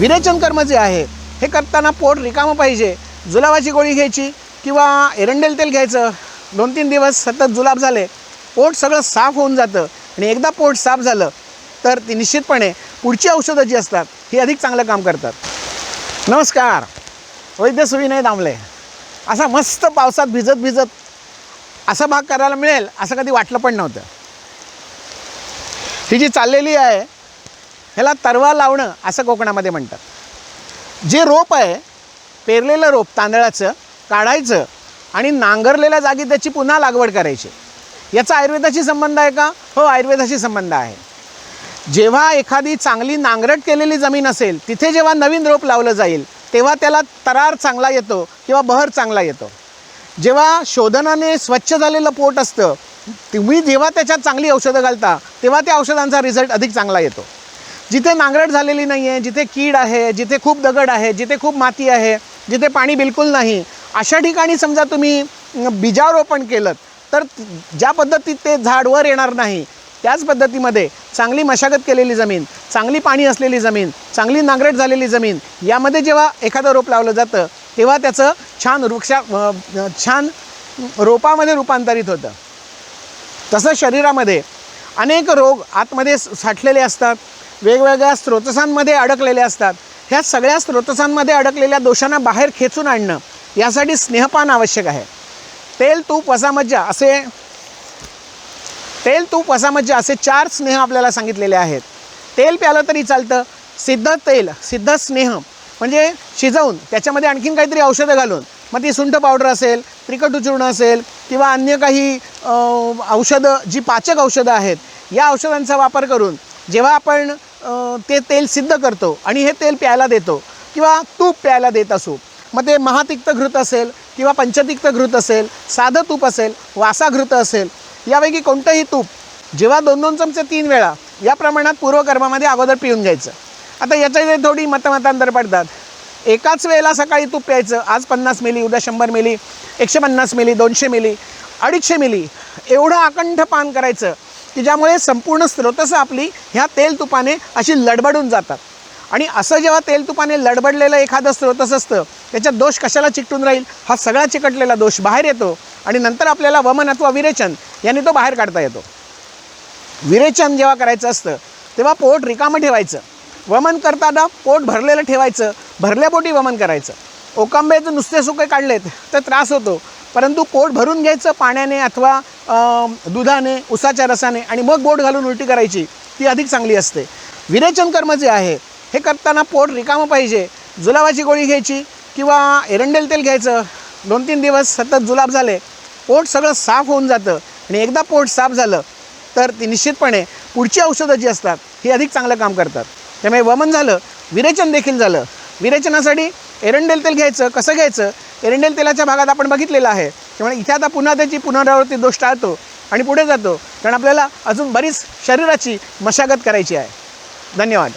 विरेचन कर्म जे आहे. हे करताना पोट रिकामं पाहिजे. जुलाबाची गोळी घ्यायची किंवा एरंडेल तेल घ्यायचं. दोन तीन दिवस सतत जुलाब झाले. पोट सगळं साफ होऊन जातं. आणि एकदा पोट साफ झालं तर ती निश्चितपणे पुढची औषधं जी असतात ही अधिक चांगलं काम करतात. नमस्कार. वैद्य सुविनय दामले. असा मस्त पावसात भिजत भिजत असा भाग करायला मिळेल असं कधी वाटलं पण नव्हतं. ही जी चाललेली आहे ह्याला तरवा लावणं असं कोकणामध्ये म्हणतात. जे रोप आहे पेरलेलं रोप तांदळाचं काढायचं आणि नांगरलेल्या जागी त्याची पुन्हा लागवड करायची. याचा आयुर्वेदाशी संबंध आहे का? हो आयुर्वेदाशी संबंध आहे. जेव्हा एखादी चांगली नांगरट केलेली जमीन असेल तिथे जेव्हा नवीन रोप लावलं जाईल तेव्हा त्याला तरार चांगला येतो किंवा बहर चांगला येतो. जेव्हा शोधनाने स्वच्छ झालेलं पोट असतं तुम्ही जेव्हा त्याच्यात चांगली औषधं घालता तेव्हा त्या औषधांचा रिझल्ट अधिक चांगला येतो. जिथे नांगरट झालेली नाही आहे जिथे कीड आहे जिथे खूप दगड आहे जिथे खूप माती आहे जिथे पाणी बिलकुल नाही अशा ठिकाणी समजा तुम्ही बीजारोपण केलं तर ज्या पद्धतीत ते झाड वर येणार नाही त्याच पद्धतीमध्ये चांगली मशागत केलेली जमीन चांगली पाणी असलेली जमीन चांगली नांगरट झालेली जमीन यामध्ये जेव्हा एखादं रोप लावलं जातं तेव्हा त्याचं छान वृक्षा छान रोपामध्ये रूपांतरित होतं. तसं शरीरामध्ये अनेक रोग आतमध्ये साठलेले असतात. वेगवेगळ्या स्रोतसांमध्ये अडकलेले असतात. ह्या सगळ्या स्रोतसांमध्ये अडकलेल्या दोषांना बाहेर खेचून आणणं यासाठी स्नेहपान आवश्यक आहे. तेल तूप वसामज्जा असे तेल तूप वसामज्जा असे चार स्नेह आपल्याला सांगितलेले आहेत. तेल प्यालं तरी चालतं सिद्ध तेल सिद्ध स्नेह म्हणजे शिजवून त्याच्यामध्ये आणखीन काहीतरी औषधं घालून. मग ती सुंठ पावडर असेल त्रिकट चूर्ण असेल किंवा अन्य काही औषधं जी पाचक औषधं आहेत या औषधांचा वापर करून जेव्हा आपण ते तेल सिद्ध करतो आणि हे तेल प्यायला देतो. किंवा तूप प्यायला देत असू. मग ते महातिक्त घृत असेल किंवा पंचतिक्त घृत असेल साधं तूप असेल वासा घृत असेल यापैकी कोणतंही तूप जेव्हा दोन दोन चमचे तीन वेळा या प्रमाणात पूर्वकर्मामध्ये अगोदर पिऊन घ्यायचं. आता याच्या थोडी मतमतांतर पडतात. एकाच वेळेला सकाळी तूप प्यायचं आज पन्नास मिली उद्या शंभर मिली एकशे पन्नास मिली दोनशे मिली अडीचशे मिली एवढं अखंड पान करायचं. की ज्यामुळे संपूर्ण स्रोतस आपली ह्या तेल तुपाने अशी लडबडून जातात. आणि असं जेव्हा तेल तुपाने लडबडलेलं एखादं स्रोतस असतं त्याच्यात दोष कशाला चिकटून राहील? हा सगळा चिकटलेला दोष बाहेर येतो आणि नंतर आपल्याला वमन अथवा विरेचन याने तो बाहेर काढता येतो. विरेचन जेव्हा करायचं असतं तेव्हा पोट रिकामं ठेवायचं. वमन करताना पोट भरलेलं ठेवायचं भरल्या पोटी वमन करायचं. ओकांब्याचे नुसते सुके काढलेत तर त्रास होतो. परंतु पोट भरून घ्यायचं पाण्याने अथवा दुधाने उसाच्या रसाने आणि मग बोट घालून उलटी करायची ती अधिक चांगली असते. विरेचन कर्म जे आहे हे करताना पोट रिकामं पाहिजे. जुलाबाची गोळी घ्यायची किंवा एरंडेल तेल घ्यायचं. दोन तीन दिवस सतत जुलाब झाले पोट सगळं साफ होऊन जातं आणि एकदा पोट साफ झालं तर ती निश्चितपणे पुढची औषधं जी असतात ही अधिक चांगलं काम करतात. त्यामुळे वमन झालं विरेचन देखील झालं. विरेचनासाठी एरंडेल तेल घ्यायचं कसं घ्यायचं? एरंडेल तेलाच्या भागात आपण बघितलेलं आहे. त्यामुळे इथे आता पुन्हा त्याची पुनरावृत्ती दोष टाळतो आणि पुढे जातो. कारण आपल्याला अजून बरीच शरीराची मशागत करायची आहे. धन्यवाद.